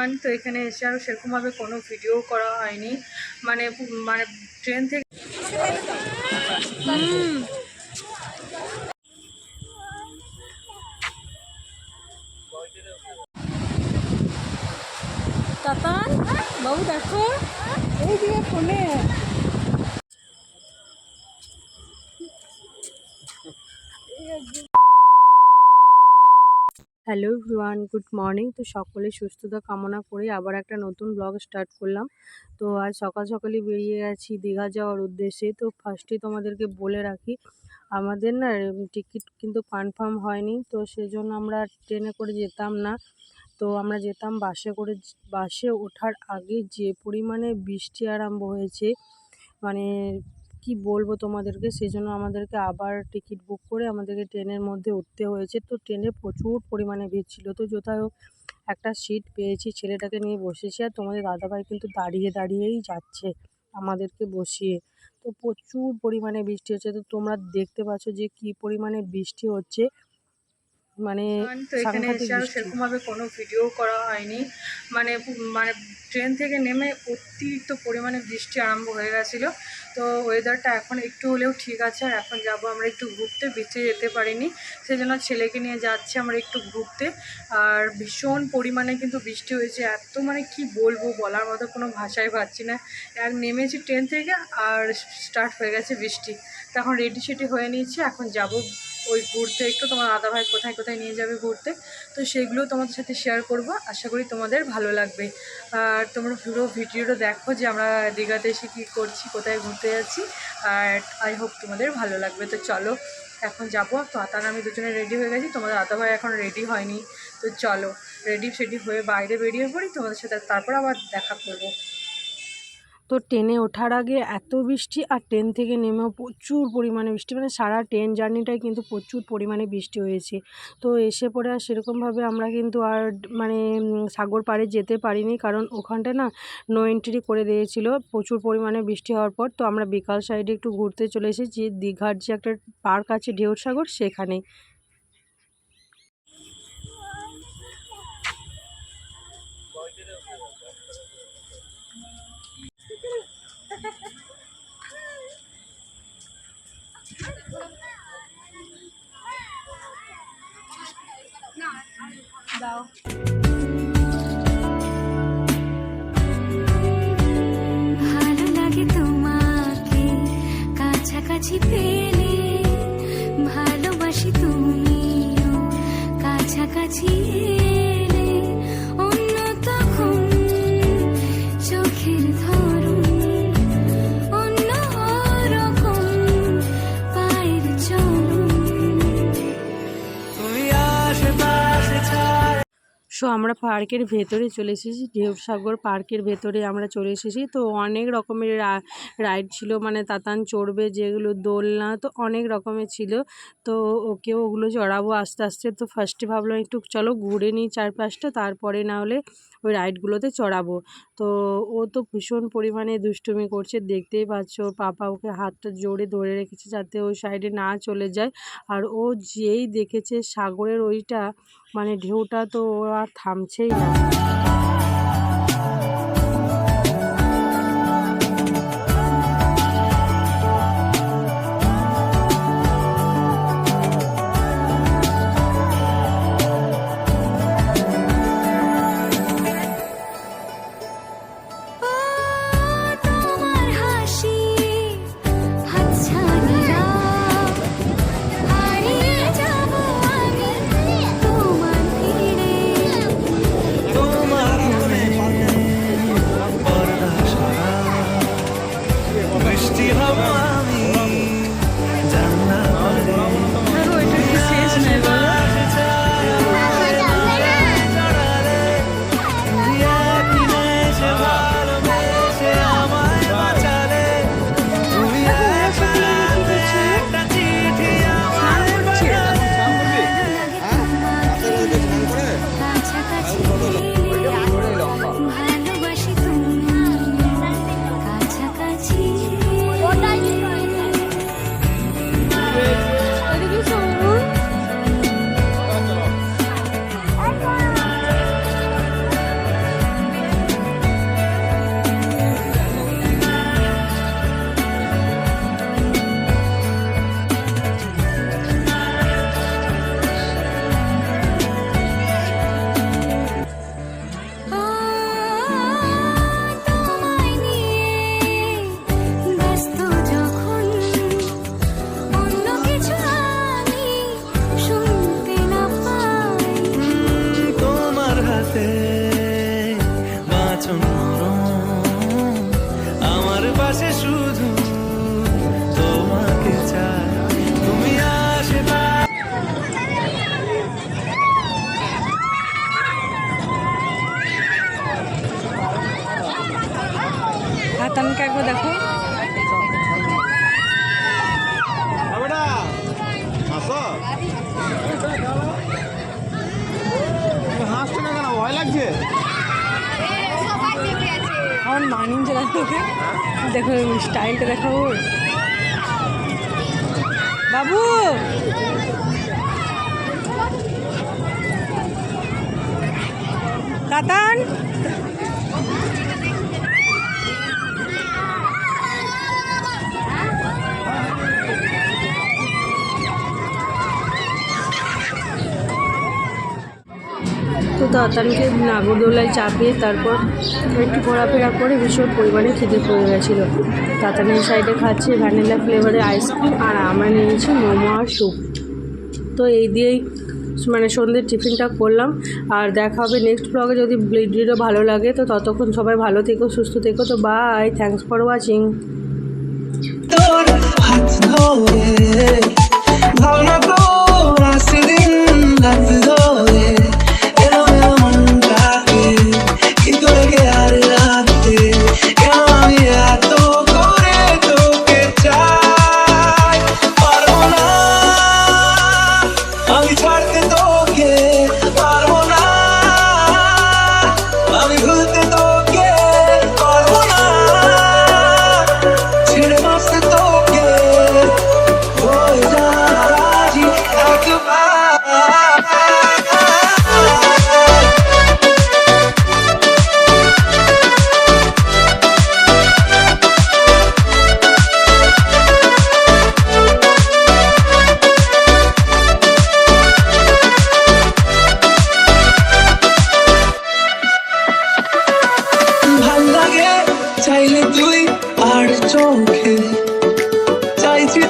Everyone তো এখানে এসে আর সেরকমভাবে কোনো ভিডিও করা হয়নি। মানে মানে ট্রেন থেকে তাতান বাবু দেখো। এই দিয়ে ফোনে। Hello everyone, good morning. তো সকলে সুস্থতা কামনা করে আবার একটা নতুন ব্লগ স্টার্ট করলাম। তো আজ সকাল সকালই বেরিয়ে গেছি দীঘা যাওয়ার উদ্দেশ্যে। তো ফার্স্টে তোমাদেরকে বলে রাখি, আমাদের না টিকিট কিন্তু কনফার্ম হয়নি। তো সেজন্য আমরা ট্রেনে করে যেতাম না। তো আমরা যেতাম বাসে করে, বাসে ওঠার আগে যে পরিমাণে বৃষ্টি আরম্ভ হয়েছে মানে কি বলব তোমাদেরকে? সেজন্য আমাদেরকে আবার টিকিট বুক করে আমাদেরকে ট্রেনের মধ্যে উঠতে হয়েছে। তো ট্রেনে প্রচুর পরিমাণে ভিড় ছিল। তো হোক একটা সিট পেয়েছি ছেলেটাকে নিয়ে বসেছি আর তোমাদের দাদাভাই কিন্তু দাঁড়িয়ে দাঁড়িয়েই যাচ্ছে আমাদেরকে বসিয়ে। তো প্রচুর পরিমাণে বৃষ্টি হচ্ছে। তো তোমরা দেখতে পাচ্ছ যে কি পরিমাণে বৃষ্টি হচ্ছে। মানে তো এখানে এসে সেরকমভাবে কোনো ভিডিও করা হয়নি। মানে মানে ট্রেন থেকে নেমে অতিরিক্ত পরিমাণে বৃষ্টি আরম্ভ হয়ে গেছিল। তো ওয়েদারটা এখন একটু হলেও ঠিক আছে আর এখন যাব আমরা একটু ঘুরতে। বিচে যেতে পারিনি সেই জন্য ছেলেকে নিয়ে যাচ্ছি আমরা একটু ঘুরতে। আর ভীষণ পরিমাণে কিন্তু বৃষ্টি হয়েছে এত মানে কি বলব বলার মতো কোনো ভাষাই পাচ্ছি না। এক নেমেছি ট্রেন থেকে আর স্টার্ট হয়ে গেছে বৃষ্টি। তখন রেডি সেডি হয়ে নিয়েছি। এখন যাব ওই ঘুরতে। একটু তোমার দাদা ভাই কোথায় কোথায় নিয়ে যাবে ঘুরতে? তো সেগুলো তোমাদের সাথে শেয়ার করব। আশা করি তোমাদের ভালো লাগবে। আর তোমরা পুরো ভিডিওটা দেখো যে আমরা দীঘাতে এসে কী করছি, কোথায় ঘুরতে যাচ্ছি। আর আই হোপ তোমাদের ভালো লাগবে। তো চলো, এখন যাব। তো আতান আমি দুজনে রেডি হয়ে গেছি। তোমাদের দাদা ভাই এখন রেডি হয়নি। তো চলো রেডি সেডি হয়ে বাইরে বেরিয়ে পড়ি। তোমাদের সাথে তারপর আবার দেখা করব। তো ট্রেনে ওঠার আগে এত বৃষ্টি আর ট্রেন থেকে নেমেও প্রচুর পরিমাণে বৃষ্টি। মানে সারা ট্রেন জার্নিটাই কিন্তু প্রচুর পরিমাণে বৃষ্টি হয়েছে। তো এসে পরে আর সেরকমভাবে আমরা কিন্তু আর মানে সাগর পাড়ে যেতে পারিনি। কারণ ওখানটা না নো এন্ট্রি করে দিয়েছিল। প্রচুর পরিমাণে বৃষ্টি হওয়ার পর তো আমরা বিকাল সাইডে একটু ঘুরতে চলে এসেছি। দীঘার যে একটা পার্ক আছে ঢেউর সাগর সেখানে। ভালো লাগে তোমাকে কাছাকাছি পেলে ভালোবাসি তুমিও কাছাকাছি সো আমরা পার্কের ভেতরে চলে এসেছি। ঢেউসাগর পার্কের ভেতরে আমরা চলে এসেছি। তো অনেক রকমের রাইড ছিল মানে তাতান চড়বে, যেগুলো দোলনা, তো অনেক রকমের ছিল। তো ওকে ওগুলো চড়াবো আস্তে আস্তে। তো ফার্স্টে ভাবলাম একটু চলো ঘুরে নিই চারপাশটা, তারপরে না হলে ওই রাইডগুলোতে চড়াবো। তো ও তো ভীষণ পরিমাণে দুষ্টুমি করছে, দেখতেই পাচ্ছ পাপা ওকে হাতটা জোরে ধরে রেখেছে যাতে ওই সাইডে না চলে যায়। আর ও যেই দেখেছে সাগরের ওইটা মানে ঢেউটা তো আর থামছেই না। মানিন যে দেখো ওকে দেখো স্টাইলটা দেখো বাবু! কাতান! তো তাতানকে নাগরদোলায় চাপিয়ে তারপর একটু ঘোরাফেরা করে ভীষণ পরিমাণে খিদে পড়ে গেছিল। তাতানের সাইডে খাচ্ছে ভ্যানিলা ফ্লেভারের আইসক্রিম আর আমরা নিয়েছি মোমো আর স্যুপ তো এই দিয়েই মানে সন্ধ্যের টিফিনটা করলাম। আর দেখা হবে নেক্সট ব্লগে যদি ভিডিওটা ভালো লাগে তো ততক্ষণ সবাই ভালো থেকো, সুস্থ থেকো। তো বাই থ্যাংকস ফর ওয়াচিং ভাবনা রাত ধরে শুধুই আর চোখে। চাইছি